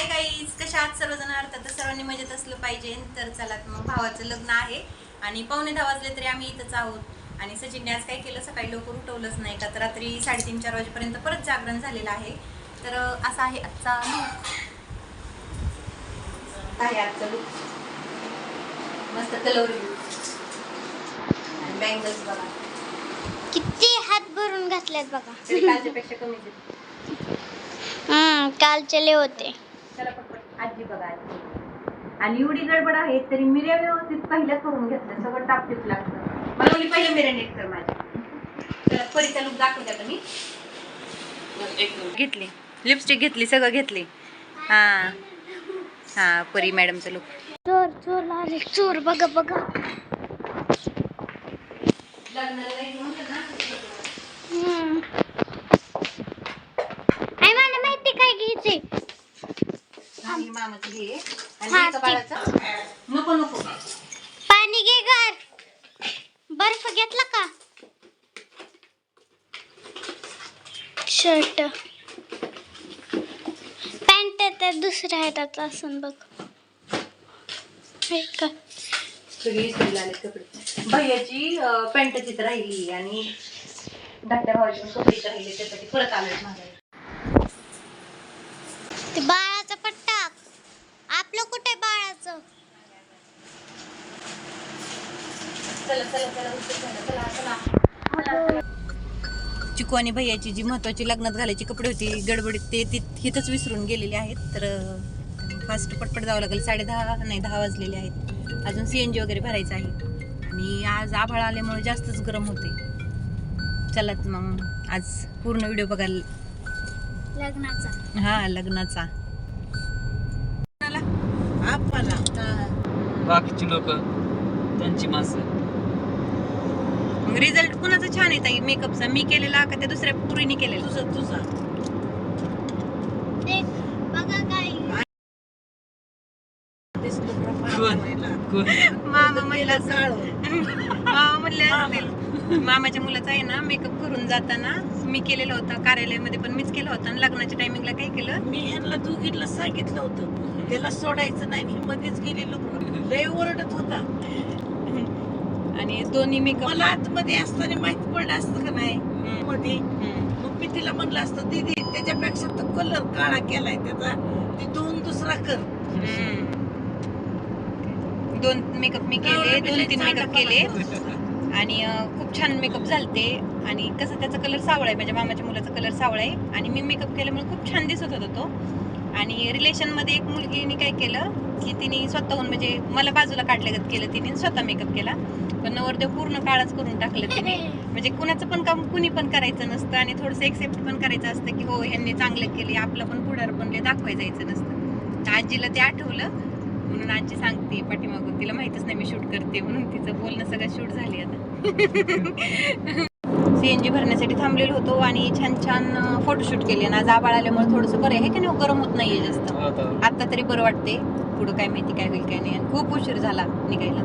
Hi guys कशा आहात सर्वजण? अर्थात तर सर्वांनी मजेत असलं पाहिजे. तर चला मग भावाचं लग्न आहे आणि पावणे दहा वाजले तरी आम्ही इथंच आहोत. आणि सचिनने आज काय केलं? सकाळी लवकर उठवलंच नाही का? तर रात्री साडेतीन चार वाजेपर्यंत परत जागरण झालेलं आहे. तर असा आहे आजचा. आहे आजचा. मस्त कलर आणि बँगल्स बघा. किती हात भरून घातलेत बघा. कालच्यापेक्षा. हम्म कालचेले होते. चला पटपट आजी बघा आजी. आणि एवढी गडबड आहे तरी मिऱ्या व्यवस्थित पहिल्या करून घेतल्या सगळं टापटीप लागतं. मला म्हणजे पहिलं मिऱ्या नीट कर माझ्या. तर परीचा लुक दाखवते आता मी? घेतली. लिपस्टिक घेतली सगळं घेतली. हा. हा परी मॅडमचं लुक चोर चोर चोर बघा बघा. हम्म. आई मला माहिती काय घ्यायची मामाचं घे आणि हा, एका बाळाचं. नको नको. पाणी घे घर बर्फ घेतला का? शर्ट. पॅन्ट तर दुसऱ्या आहेत असून बघ. हे का? सगळी इसरली आले कपडे. भैयाची पॅन्ट तिथं राहिली आणि धाकट्या भावाची पण कपडे इथं राहिले त्यासाठी परत आलोय मागायला ते बाळाचं पट्टा आपलं कुठे बाळाचं चला चला चला उशीर झाला. चला चला चिकू आणि भैयाची जी महत्वाची लग्नात घालायची कपडे होती गडबडीत ते तिथंच विसरून गेलेले आहेत. तर फास्ट पटपट जावं लागेल. साडे दहा नाही दहा वाजलेले आहेत. अजून सी एन जी वगैरे भरायचं आहे. आणि आज आभाळ आल्यामुळे जास्तच गरम होते. चला मग आज पूर्ण व्हिडिओ बघायला लग्नाचा. हा लग्नाचा. बाकीची लोक त्यांची माणसं रिझल्ट कुणाचा छान आहे ताई? मेकअपचा मी केलेला का त्या दुसऱ्या पुरीने केलेला? तुझा तुझा. देख बघा काय. कोण? कोण? मामा म्हणला मामा म्हणले असतील. मामाच्या मुलाचा आहे ना मेकअप करून जाताना मी केलेला होता कार्यालयामध्ये पण मीच केला होता. आणि लग्नाच्या टायमिंगला काय केलं? मी ह्यांना दोघींना सांगितलं होतं. त्याला सोडायचं नाही. मी मध्येच गेलेलो. लय ओरडत होता. आणि दोन्ही मेकअप मला आतमध्ये असताना माहीत पडलं असतं का नाही? मध्ये मग मी तिला म्हणलं असतं दीदी त्याच्यापेक्षा तो कलर काळा केलाय त्याचा. ते दोन दुसरा कर. दोन मेकअप मी केले दोन तीन मेकअप केले. आणि खूप छान मेकअप झालते. आणि कसं त्याचा कलर सावळा आहे. माझ्या मामाच्या मुलाचा कलर सावळा आहे. आणि मी मेकअप केल्यामुळे खूप छान दिसत होता तो. आणि रिलेशनमध्ये एक मुलगीने काय केलं की तिने स्वतःहून म्हणजे मला बाजूला काढल्यागत केलं तिने स्वतः मेकअप केला. पण नवरदेव पूर्ण काळच करून टाकलं तिने. म्हणजे कुणाचं पण काम कुणी पण करायचं नसतं आणि थोडंसं एक्सेप्ट पण करायचं असतं की हो ह्यांनी चांगलं केले आपलं पण पुढार पण दाखवाय जायचं नसतं. तर आजीला ते आठवलं. म्हणून आजी सांगते पाठीमागून तिला माहितच नाही मी शूट करते म्हणून तिचं बोलणं सगळं शूट झाली आता. सीएनजी भरण्यासाठी थांबलेलो होतो आणि छान छान फोटोशूट केले. आणि आज आबाळ आल्यामुळे थोडंसं बरं आहे. की नाही गरम होत नाहीये जास्त. आता. तरी बरं वाटते पुढं काय माहिती काय होईल काय नाही. आणि खूप उशीर झाला निघायला.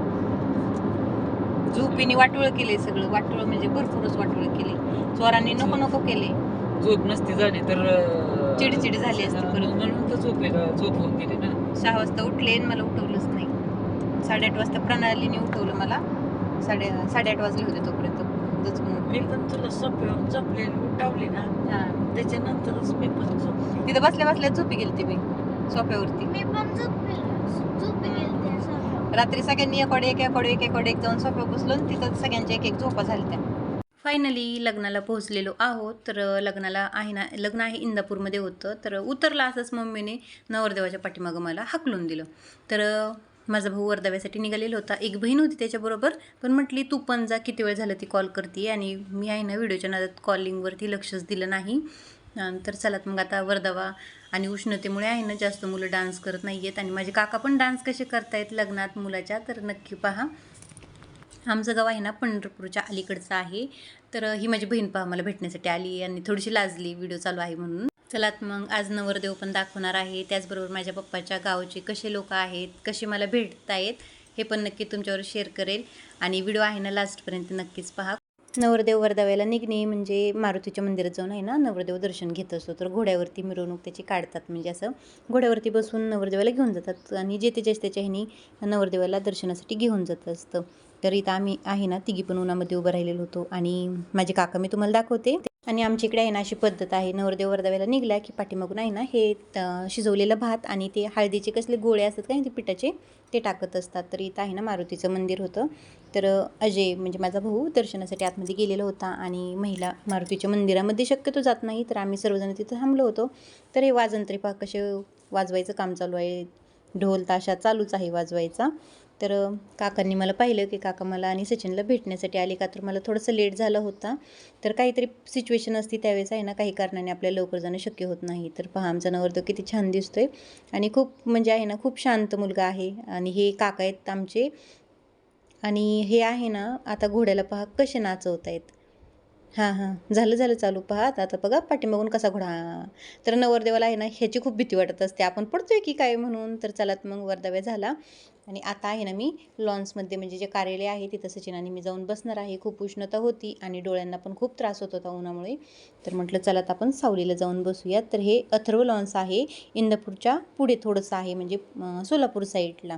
झोपीने वाटोळ केले सगळं. वाटोळ म्हणजे भरपूरच वाटोळ केले चोरांनी नको नको केले झोप नसती झाली तर चिडचिड झाली असती परत. म्हणून तर झोपेला झोप होऊन गेली ना. सहा वाजता उठले आणि मला उठवलंच नाही. साडेआठ वाजता प्रणालीने उठवलं मला. साडे साडेआठ वाजले होते तोपर्यंत. दचकून मी उठले. पण तुला सोप्यावर झोपले उठावली ना. त्याच्यानंतरच मी पण झोपले. तिथं बसल्या बसल्या झोपी गेली मी सोफ्यावरती. मी पण झोपले झोपे गेलते असं. रात्री सगळ्यांनी एकडे एक एकडे एक एकडे एक जाऊन सोफ्यावर बसलो आणि तिथं सगळ्यांच्या एक एक झोपा झाल्या त्या फायनली लग्नाला पोहोचलेलो आहोत. तर लग्नाला आहे ना लग्न आहे इंदापूरमध्ये होतं. तर उतरला असंच मम्मीने नवरदेवाच्या पाठीमागं मला हाकलून दिलं. तर माझा भाऊ वर्धाव्यासाठी निघालेला होता. एक बहीण होती त्याच्याबरोबर. पण म्हटली तू पण जा किती वेळ झालं ती कॉल करते आणि मी आहे ना व्हिडिओच्या नादात कॉलिंगवरती लक्षच दिलं नाही. तर चला मग आता वर्धावा आणि उष्णतेमुळे आहे ना जास्त मुलं डान्स करत नाही आहेत आणि माझे काका पण डान्स कसे करतायत लग्नात मुलाच्या तर नक्की पहा. आमचं गाव आहे ना पंढरपूरच्या अलीकडचं आहे. तर ही माझी बहीण पहा मला भेटण्यासाठी आली आणि थोडीशी लाजली व्हिडिओ चालू आहे म्हणून. चलात मग आज नवरदेव पण दाखवणार आहे. त्याचबरोबर माझ्या पप्पाच्या गावचे कसे लोक आहेत कसे मला भेटत आहेत हे पण नक्की तुमच्यावर शेअर करेल. आणि व्हिडिओ आहे ना लास्टपर्यंत नक्कीच पहा. नवरदेव वरदाव्याला निघणे म्हणजे मारुतीच्या मंदिरात जाऊन आहे ना नवरदेव दर्शन घेत असतो. तर घोड्यावरती मिरवणूक त्याची काढतात. म्हणजे असं घोड्यावरती बसून नवरदेवाला घेऊन जातात. आणि जे त्याच्या त्याच्या ह्यानी नवरदेवाला दर्शनासाठी घेऊन जात असतं. तर इथं आम्ही आहे ना तिघी पण उन्हामध्ये उभं राहिलेलो होतो. आणि माझे काका मी तुम्हाला दाखवते. आणि आमच्या इकडे आहे ना अशी पद्धत आहे. नवरदेव वरदाव्याला निघला की पाठीमागून आहे ना हे शिजवलेलं भात आणि ते हळदीचे कसले गोळे असतात काय ते पिठाचे ते टाकत असतात. तर इथं आहे ना मारुतीचं मंदिर होतं. तर अजय म्हणजे माझा भाऊ दर्शनासाठी आतमध्ये गेलेला होता आणि महिला मारुतीच्या मंदिरामध्ये शक्यतो जात नाही. तर आम्ही सर्वजण तिथं थांबलो होतो. तर हे वाजंत्री पहा कसे वाजवायचं काम चालू आहे. ढोल ताशा चालूच आहे वाजवायचा. तर काकांनी मला पाहिलं की काका मला आणि सचिनला भेटण्यासाठी आले का तर मला थोडंसं लेट झालं होता. तर काहीतरी सिच्युएशन असती त्यावेळेस आहे ना काही कारणाने आपल्याला लवकर जाणं शक्य होत नाही. तर पहा आमचा नवरदेव किती छान दिसतो आहे आणि खूप म्हणजे आहे ना खूप शांत मुलगा आहे आणि हे काका आहेत आमचे. आणि हे आहे ना आता घोड्याला पहा कसे नाचवत आहेत हां हां झालं झालं चालू पहा. आता बघा पाठीमागून कसा घोडा. तर नवरदेवाला आहे ना ह्याची खूप भीती वाटत असते. आपण पडतोय की काय म्हणून? तर चलात मग वरदाव्या झाला. आणि आता आहे ना मी लॉन्समध्ये म्हणजे जे कार्यालय आहे तिथं सचिनाने मी जाऊन बसणार आहे. खूप उष्णता होती आणि डोळ्यांना पण खूप त्रास होत होता उन्हामुळे. तर म्हटलं चला आपण सावलीला जाऊन बसूयात. तर हे अथर्व लॉन्स आहे इंदापूरच्या पुढे थोडंसं आहे म्हणजे सोलापूर साईडला.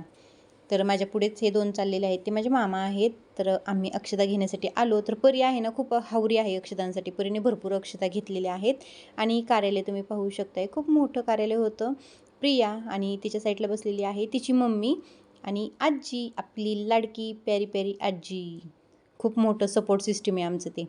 तर माझ्या पुढेच हे दोन चाललेले आहेत. ते माझे मामा आहेत. तर आम्ही अक्षता घेण्यासाठी आलो. तर परी आहे ना खूप हावरी आहे अक्षतांसाठी. परीने भरपूर अक्षता घेतलेल्या आहेत. आणि कार्यालय तुम्ही पाहू शकताय. खूप मोठं कार्यालय होतं. प्रिया आणि तिच्या साईडला बसलेली आहे तिची मम्मी. आणि आजी आपली लाडकी प्यारी प्यारी आजी. खूप मोठं सपोर्ट सिस्टीम आहे आमचं ते.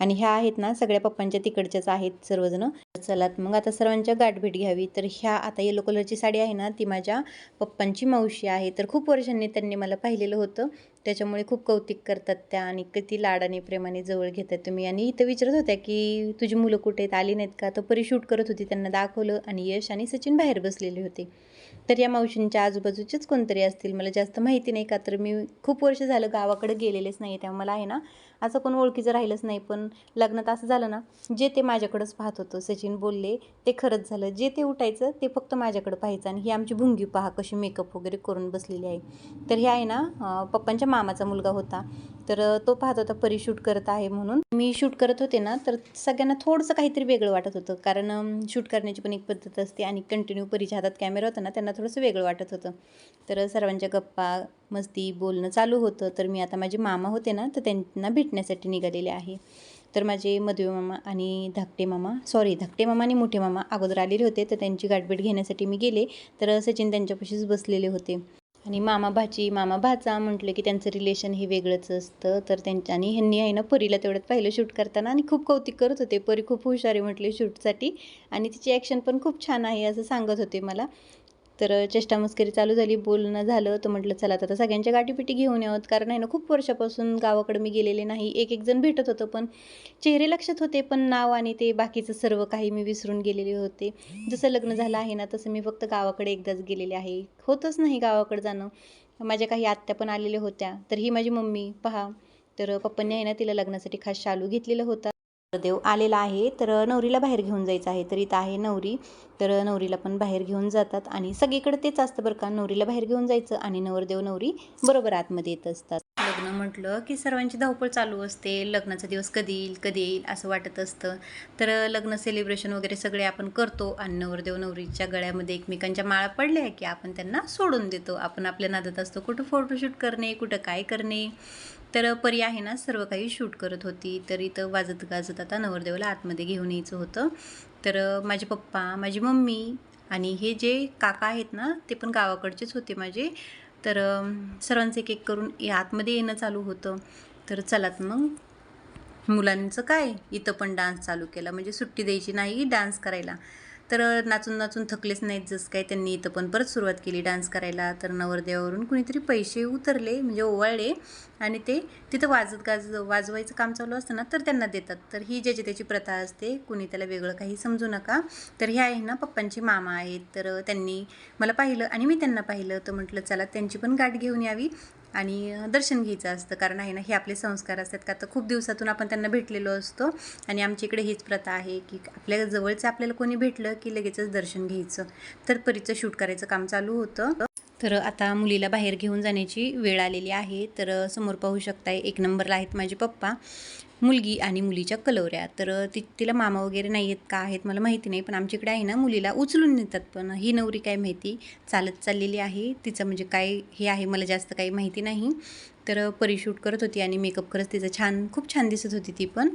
आणि ह्या आहेत ना सगळ्या पप्पांच्या तिकडच्याच आहेत सर्वजण. चलात मग आता सर्वांच्या गाठभेट घ्यावी. तर ह्या आता येलो कलरची साडी आहे ना ती माझ्या पप्पांची मावशी आहे. तर खूप वर्षांनी त्यांनी मला पाहिलेलं होतं. त्याच्यामुळे खूप कौतिक करतात त्या आणि किती लाडाने प्रेमाने जवळ घेतात तुम्ही. आणि इथं विचारत होत्या की तुझी मुलं कुठे आहेत आली नाहीत का? तर परी शूट करत होती त्यांना दाखवलं आणि यश आणि सचिन बाहेर बसलेले होते. तर या मावशींच्या आजूबाजूचेच कोणतरी असतील? मला जास्त माहिती नाही का? तर मी खूप वर्ष झालं गावाकडे गेलेलेच नाही त्यामुळे मला आहे ना असं कोण ओळखीचं राहिलंच नाही पण लग्नात असं झालं ना जे ते माझ्याकडंच पाहत होतं सचिन बोलले ते खरंच झालं. जे ते उठायचं ते फक्त माझ्याकडं पाहायचं आणि ही आमची भुंगी पहा कशी मेकअप वगैरे करून बसलेली आहे. तर हे आहे ना पप्पांच्या मामाचा मुलगा होता. तर तो पाहत होता परी शूट करत आहे म्हणून. मी शूट करत होते ना तर सगळ्यांना थोडंसं काहीतरी वेगळं वाटत होतं. कारण शूट करण्याची पण एक पद्धत असते आणि कंटिन्यू परीच्या हातात कॅमेरा होता ना त्यांना थोडंसं वेगळं वाटत होतं. तर सर्वांच्या गप्पा मस्ती बोलणं चालू होतं. तर मी आता माझे मामा होते ना तर त्यांना भेटण्यासाठी निघालेले आहे. तर माझे मधवे मामा आणि धाकटे मामा सॉरी धाकटे मामा आणि मोठे मामा अगोदर आलेले होते. तर त्यांची गाठभेट घेण्यासाठी मी गेले. तर सचिन त्यांच्यापाशीच बसलेले होते. आणि मामा भाची मामा भाचा म्हटलं की त्यांचं रिलेशन हे वेगळंच असतं. तर त्यांच्या आणि ह्यांनी आहे ना परीला तेवढ्यात पाहिलं शूट करताना आणि खूप कौतिक करत होते. परी खूप हुशार आहे म्हटले शूटसाठी आणि तिची ॲक्शन पण खूप छान आहे असं सांगत होते मला. तर चेष्टा मस्करी चालू झाली बोलणं झालं. तर म्हटलं चला आता सगळ्यांच्या गाठीपिटी घेऊन आहोत कारण आहे ना खूप वर्षापासून गावाकडे मी गेलेले नाही. एक एक जण भेटत होतं पण चेहरे लक्षात होते पण नाव आणि ते बाकीचं सर्व काही मी विसरून गेलेले होते. जसं लग्न झालं आहे ना तसं मी फक्त गावाकडे एकदाच गेलेले आहे. होतच नाही गावाकडे जाणं. माझ्या काही आत्या पण आलेल्या होत्या. तर ही माझी मम्मी. पहा. तर पप्पांनी आहे ना तिला लग्नासाठी खास शालू घेतलेला होता. देव आलेला आहे तर नवरीला बाहेर घेऊन जायचं आहे. तर इथं आहे नवरी तर नवरीला पण बाहेर घेऊन जातात आणि सगळीकडे तेच असतं बरं का नवरीला बाहेर घेऊन जायचं आणि नवरदेव नवरी बरोबर आतमध्ये येत असतात. लग्न म्हटलं की सर्वांची धावपळ चालू असते लग्नाचा दिवस कधी येईल कधी येईल असं वाटत असतं. तर लग्न सेलिब्रेशन वगैरे सगळे आपण करतो आणि नवरदेव नवरीच्या गळ्यामध्ये एकमेकांच्या माळा पडल्या की आपण त्यांना सोडून देतो. आपण आपल्या नादात असतो कुठं फोटोशूट करणे कुठं काय करणे. तर परी आहे ना सर्व काही शूट करत होती. तर इथं वाजत गाजत आता नवरदेवाला आतमध्ये घेऊन यायचं होतं. तर माझे पप्पा माझी मम्मी आणि हे जे काका आहेत ना ते पण गावाकडचेच होते माझे. तर सर्वांचं एक एक करून आतमध्ये येणं चालू होतं. तर चलात मग. मुलांचं काय? इथं पण डान्स चालू केला. म्हणजे सुट्टी द्यायची नाही डान्स करायला. तर नाचून नाचून थकलेच नाहीत जसं काय त्यांनी इथं पण परत सुरुवात केली डान्स करायला. तर नवरदेवावरून कुणीतरी पैसे उतरले म्हणजे ओवाळले आणि ते तिथं वाजत गाज वाजवायचं काम चालू असतं ना तर त्यांना देतात. तर ही ज्याची त्याची प्रथा असते कुणी त्याला वेगळं काही समजू नका. तर हे आहे ना पप्पांचे मामा आहेत. तर त्यांनी मला पाहिलं आणि मी त्यांना पाहिलं. तर म्हटलं चला त्यांची पण गाठ घेऊन यावी. आणि दर्शन घ्यायचं असतं. कारण आहे ना हे आपले संस्कार असतात का? तर खूप दिवसातून आपण त्यांना भेटलेलो असतो. आणि आमच्या इकडे हीच प्रथा आहे की आपल्या जवळचं आपल्याला कोणी भेटलं की लगेचच दर्शन घ्यायचं. तर परीचं शूट करायचं काम चालू होतं. तर आता मुलीला बाहेर घेऊन जाण्याची वेळ आलेली आहे. तर समोर पाहू शकताय एक नंबरला आहेत माझे पप्पा. मुलगी आणि मुलीच्या कलवऱ्या. तर ती तिला मामा वगैरे नाही आहेत का? आहेत मला माहिती नाही पण आमच्याकडे आहे ना मुलीला उचलून नेतात पण. ही नवरी काय माहिती? चालत चाललेली आहे. तिचं म्हणजे काय हे आहे मला जास्त काही माहिती नाही. तर परी शूट करत होती आणि मेकअप करत तिचं छान खूप छान दिसत होती ती पण.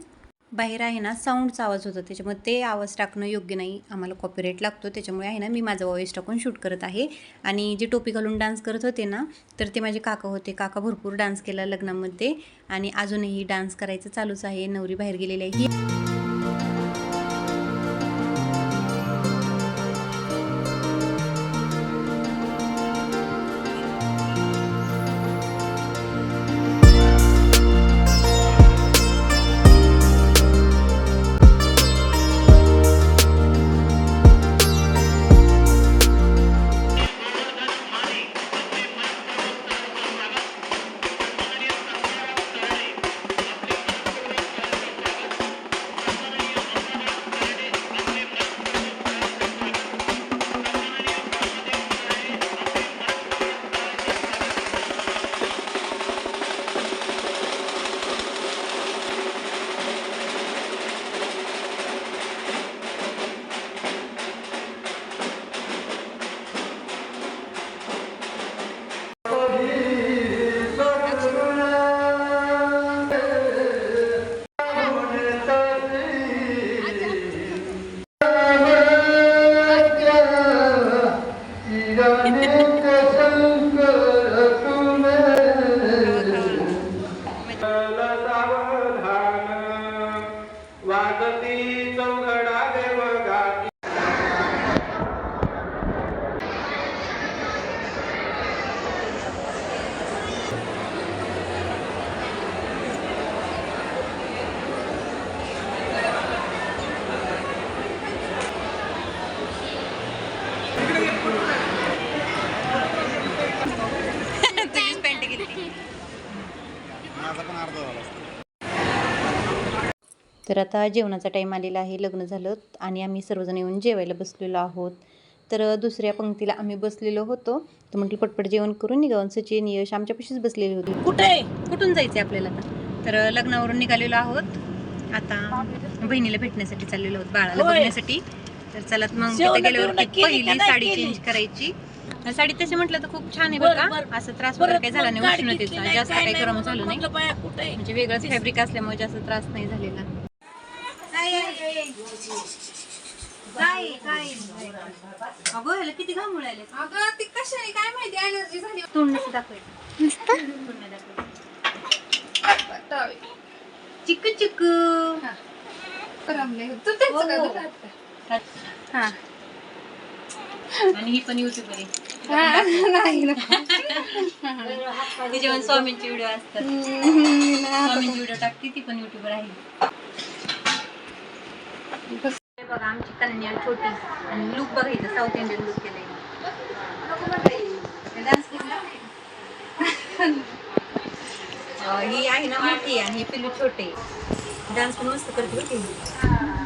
बाहेर आहे ना साऊंडचा आवाज होता. त्याच्यामुळे ते आवाज टाकणं योग्य नाही. आम्हाला कॉपीराईट लागतो. त्याच्यामुळे आहे ना मी माझा वॉईस टाकून शूट करत आहे. आणि जे टोपी घालून डान्स करत होते ना तर ते माझे काका होते. काका भरपूर डान्स केला लग्नामध्ये. आणि अजूनही डान्स करायचं चालूच आहे. नवरी बाहेर गेलेली आहे. ही वाजती चौघडा देवगाती तुझीच पॅन्ट गेली तर आता जेवणाचा टाईम आलेला आहे लग्न झालं आणि आम्ही सर्वजण येऊन जेवायला बसलेलो आहोत. तर दुसऱ्या पंक्तीला आम्ही बसलेलो होतो. तर म्हटलं पटपट जेवण करून निघावून सचिन यश आमच्यापाशीच बसलेली होती. कुठे? कुठून जायचं आपल्याला आता? तर लग्नावरून निघालेलो आहोत. आता बहिणीला भेटण्यासाठी चाललेलो आहोत बाळाला. बघण्यासाठी. तर चला मग तिथे गेल्यावर पहिली साडी? चेंज करायची. साडी तसे म्हटलं तर खूप छान आहे बघा. असं त्रास वगैरे काही झाला नाही उष्णतेचा. जास्त काही गरम झालं नाही. म्हणजे वेगळंच फॅब्रिक असल्यामुळे जास्त त्रास नाही झालेला. अगं ह्याला किती घाम उडाले अगं ती कशाने काय माहिती अलर्जी झाली. तोंड नसतं दाखवायचं वाटतं. चिकू चिकू. करमले तू तेच हो, हो. करत हा. आणि ही पण युट्यूबर आहे हा, नाही स्वामींचे व्हिडिओ असतात. स्वामींचे व्हिडिओ टाकते ती पण युट्यूबर आहे. बघा आमची कन्या छोटी. आणि लुक बघायचं साऊथ इंडियन लुक केलंय. डान्स ही आहे ना मोठी आणि हे पिल्लू छोटे. डान्स पण मस्त करते होती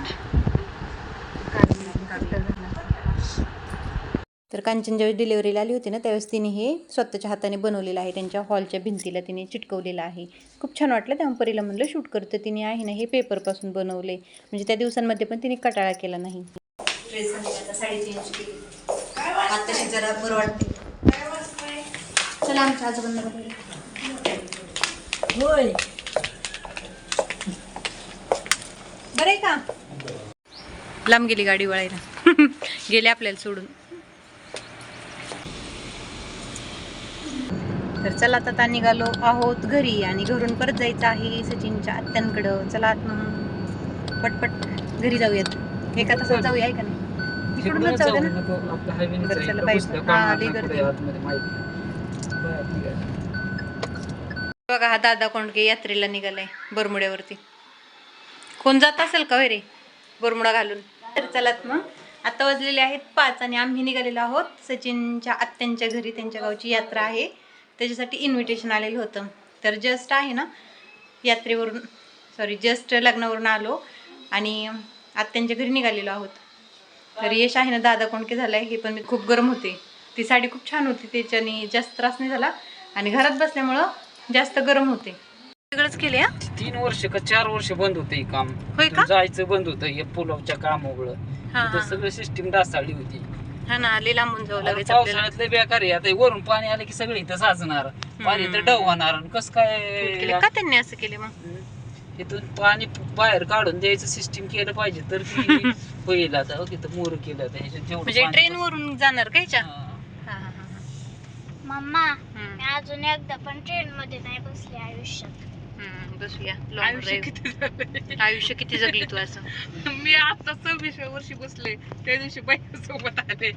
तर कांचन ज्यावेळेस डिलिव्हरीला आली होती ना त्यावेळेस तिने हे स्वतःच्या हाताने बनवलेलं आहे. त्यांच्या हॉलच्या भिंतीला तिने चिटकवलेलं आहे. खूप छान वाटलं तेव्हा परीला म्हणलं शूट करतं तिने आहे ना हे पेपरपासून बनवले. म्हणजे त्या दिवसांमध्ये पण तिने कटाळा केला नाही. जरा बरं वाटते चला आमच्या आजोबांना बघायला होय. बरं आहे का? लांब गेली गाडी वळायला. गेले आपल्याला सोडून. तर चला आता निघालो आहोत घरी आणि घरून परत जायचं आहे सचिनच्या आत्यांकडं. चला आत मग. पटपट घरी जाऊयात. एका तासात जाऊया का नाही तिकडूनच जाऊ ना. चला, गर्दी. बघा हा दादा कोंडके यात्रेला निघालाय बरमुड्यावरती. कोण जात असेल का रे? बरमुडा घालून. तर चलात मग. आता वाजलेले आहेत पाच आणि आम्ही निघालेलो आहोत सचिनच्या आत्यांच्या घरी त्यांच्या गावची यात्रा आहे. त्याच्यासाठी इन्व्हिटेशन आलेलं होतं. तर जस्ट आहे ना यात्रेवरून सॉरी जस्ट लग्नावरून आलो आणि आत्यांच्या घरी निघालेलो आहोत. तर यश आहे ना दादा कोणके झालाय. हे पण मी खूप गरम होते. ती साडी खूप छान होती त्याच्याने जास्त त्रास नाही झाला. आणि घरात बसल्यामुळं जास्त गरम होते. सगळंच केले तीन वर्ष का चार वर्ष बंद होतं हे काम. होय का? जायचं बंद होतं हे पुलावच्या हा इथं हा. सगळं सिस्टीम डासाळली होती. हा ना लय लांबून जावं आता लागायचं आपल्याला. पावसाळ्यात लय बेकार आहे. आता हे वरून पाणी आलं की सगळं इथं साचणार. पाणी तर डवणार आणि कसं केले? काय का त्यांनी असं केले मग? इथून पाणी बाहेर काढून द्यायचं सिस्टीम केलं पाहिजे तर ती होईल आता. हो तिथं मोर केलं आता. ह्याच्यात जेवढं म्हणजे पाणी ट्रेन वरून जाणार का ह्याच्या? हा. हा, हा, हा, मम्मा हम्म, मी अजून एकदा पण ट्रेन मध्ये नाही बसले आयुष्यात. बसूया. आयुष्य. किती? आयुष्य किती जगली तू असं? मी आता सव्वीसव्या वर्षी बसले. त्या दिवशी बाईक सोबत आले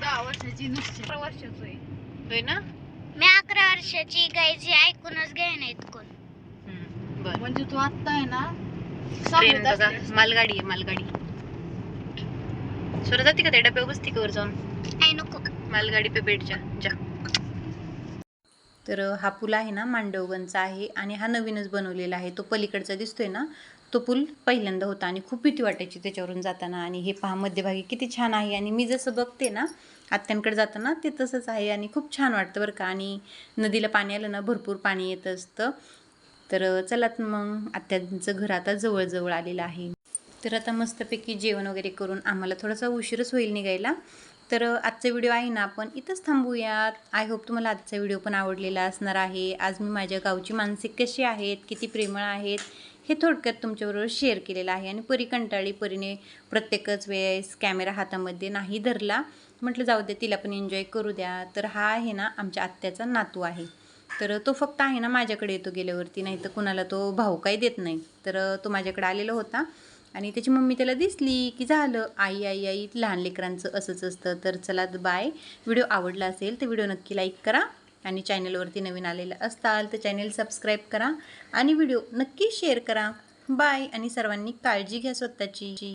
दहा वर्षाची नुसती. अकरा वर्षाचं आहे होय ना? मी अकरा वर्षाची गायची ऐकूनच घ्याय नाहीत कोण हम्म, बरं. म्हणजे तू आता आहे ना? ट्रेन सांगत बघा असतेस. मालगाडी आहे मालगाडी. स्वरा जाते का त्या डब्यावर? बसते का वर जाऊन? आई नको. मालगाडी पे बैठ जा जा. तर हा पूल आहे ना मांडवगणचा आहे आणि हा नवीनच बनवलेला आहे. तो पलीकडचा दिसतोय ना तो पूल पहिल्यांदा होता आणि खूप भीती वाटायची त्याच्यावरून जाताना आणि हे पहा मध्यभागी किती छान आहे आणि मी जसं बघते ना आत्यांकडे जाताना ते तसंच आहे आणि खूप छान वाटतं बरं का आणि नदीला पाणी आलं ना भरपूर पाणी येत असतं. तर चला मग आत्यांचं घर आता जवळजवळ आलेलं आहे. तर आता मस्तपैकी जेवण वगैरे करून आम्हाला थोडासा उशीरच होईल निघायला. तर आजचा व्हिडिओ आहे ना आपण इथंच थांबूयात. आय होप तुम्हाला आजचा व्हिडिओ पण आवडलेला असणार आहे. आज मी माझ्या गावची मानसिक कशी आहेत किती प्रेमळ आहेत हे थोडक्यात तुमच्याबरोबर शेअर केलेलं आहे. आणि परी कंटाळी परीने प्रत्येकच वेळेस कॅमेरा हातामध्ये नाही धरला. म्हटलं जाऊ द्या तिला पण एन्जॉय करू द्या. तर हा आहे ना आमच्या आत्याचा नातू आहे. तर तो फक्त आहे ना माझ्याकडे येतो गेल्यावरती. नाही तर कुणाला तो भाऊ काही देत नाही. तर तो माझ्याकडे आलेला होता. आणि त्याची मम्मी त्याला दिसली की झालं आई आई आई लहान लेकरांचं असंच असतं तर चला बाय. व्हिडिओ आवडला असेल तर व्हिडिओ नक्की लाईक करा आणि चॅनलवरती नवीन आलेलं असताल तर चॅनल सबस्क्राईब करा आणि व्हिडिओ नक्की शेअर करा. बाय आणि सर्वांनी काळजी घ्या स्वतःची.